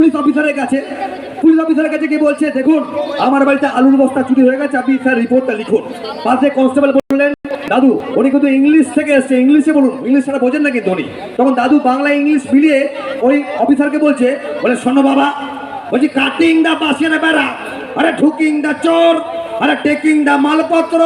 Police অফিসারের কাছে, police অফিসারের কাছে বলছে, দেখুন, আমার বাড়িতে আলুর বস্তা চুরি হয়ে গেছে, আপনি স্যার রিপোর্টটা পাশে কনস্টেবল বললেন, দাদু, উনি কিন্তু ইংলিশ থেকে এসছে, ইংলিশে বলুন ইংলিশ ছাড়া বোঝেন না কিন্তু তখন দাদু বাংলা, ইংলিশ মিলিয়ে ওই অফিসারকে বলছে, বলে, শোনো বাবা, বলছি, কাটিং দা বাসিয়ে বেড়া, আরে ঢুকিং দা চোর, আরে টেকিং দা মালপত্র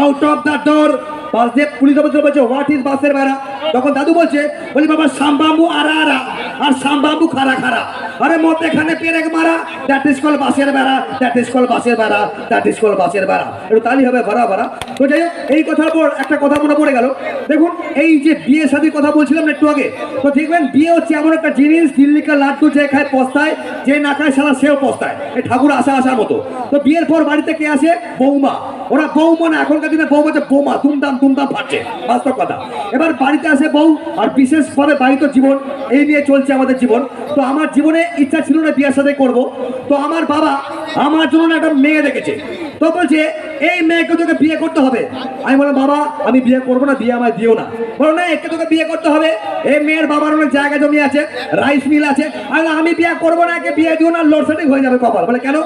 আউট অফ দা ডোর পাশ দিয়ে পুলিশ অফিসার বলছে হোয়াট ইজ বাসের বেড়া? তখন দাদু বলছে বলি বাবা সাম্বাম্বু আরা আরা, আর সাম্বাম্বু খারা খারা আরে মত এখানে পেরেক মারা দ্যাট ইজ কল বাসের বেড়া দ্যাট ইজ কল বাসের বেড়া দ্যাট ইজ কল বাসের বেড়া। একটু তালি হবে, ভরা ভরা। তো যাই এই কথার পর একটা কথা মনে পড়ে গেল। দেখুন, এই যে বিয়ে সাথে কথা বলছিলাম একটু আগে, তো দেখবেন, বিয়ে হচ্ছে এমন একটা জিনিস, দিল্লিকা লাড্ডু যে খায় পস্তায়, যে না খায় সারা সেও পস্তায়, এই ঠাকুর আসা আসার মতো। তো বিয়ের পর বাড়িতে কে আসে? বৌমা। ওরা বৌমা না, এখনকার দিনে বৌমা হচ্ছে বৌমা তুমদাম তুমদাম ফাটছে, বাস্তব কথা। এবার বাড়িতে আসে বউ, আর বিশেষভাবে বাড়িত জীবন, এই নিয়ে চলছে আমাদের জীবন। তো আমার জীবনে ইচ্ছা ছিল না বিয়ের সাথে করব। তো আমার বাবা আমার জন্য একটা মেয়ে দেখেছে। তো বলছে এই মেয়েকে তোকে বিয়ে করতে হবে। আমি বললাম, বাবা, আমি বিয়ে করব না, বিয়ে আমায় দিও না। বলো, না, একে তোকে বিয়ে করতে হবে। এই মেয়ের বাবার অনেক জায়গা জমি আছে, রাইস মিল আছে। আমি আমি বিয়ে করব না, একে বিয়ে দিও না, লোডশেডিং হয়ে যাবে কপাল। বলে, কেন?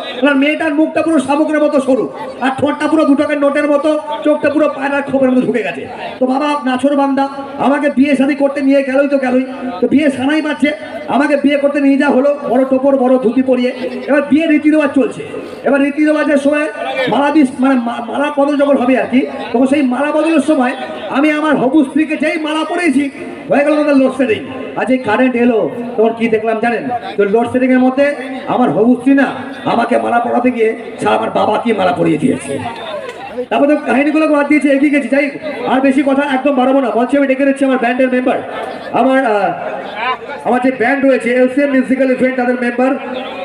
মেয়েটার মুখটা পুরো শামুকের মতো সরু, আর ঠোঁটটা পুরো দু টাকার নোটের মতো, চোখটা পুরো পায়রার খোপের মতো ঢুকে গেছে। তো বাবা, নাছর বান্দা, আমাকে বিয়ে শাদী করতে নিয়ে গেলই তো গেলই। তো বিয়ে সানাই পাচ্ছে আমাকে বিয়ে করতে নিয়ে যা হলো, বড় টোপর, বড় ধুতি পরিয়ে। এবার বিয়ে রীতি রেওয়াজ চলছে। এবার রীতি রেওয়াজের সময় মালা দিস মানে মালা বদল যখন হবে আর কি, তখন সেই মালা বদলের সময় আমি আমার হবু স্ত্রীকে যেই মালা পরেছি, হয়ে গেল আমাদের লোডশেডিং আজ এই কারেন্ট এলো, তখন কি দেখলাম জানেন? তো লোডশেডিং এর মধ্যে আমার হবু স্ত্রী না আমাকে মালা পড়াতে গিয়ে সারা আমার বাবাকে মালা পরিয়ে দিয়েছে। তারপর তো কাহিনীগুলো বাদ দিয়েছে, এগিয়ে গেছি। যাই আর বেশি কথা একদম বাড়াবো না। মঞ্চে আমি ডেকে নিচ্ছি আমার ব্যান্ডের মেম্বার আমার আমার যে ব্যান্ড রয়েছে এলসিএম মিউজিক্যাল ইভেন্ট তাদের মেম্বার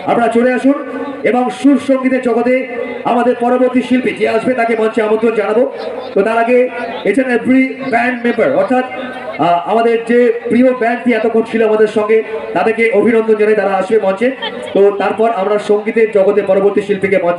আপনারা চলে আসুন এবং সুর সঙ্গীতের জগতে আমাদের পরবর্তী শিল্পী যে আসবে তাকে মঞ্চে আমন্ত্রণ জানাব। তো তার আগে এছাড়া এভরি ব্যান্ড মেম্বার অর্থাৎ আমাদের যে প্রিয় ব্যান্ডটি এতক্ষণ ছিল আমাদের সঙ্গে, তাদেরকে অভিনন্দন জানিয়ে তারা আসবে মঞ্চে। তো তারপর আমরা সঙ্গীতের জগতে পরবর্তী শিল্পীকে মঞ্চে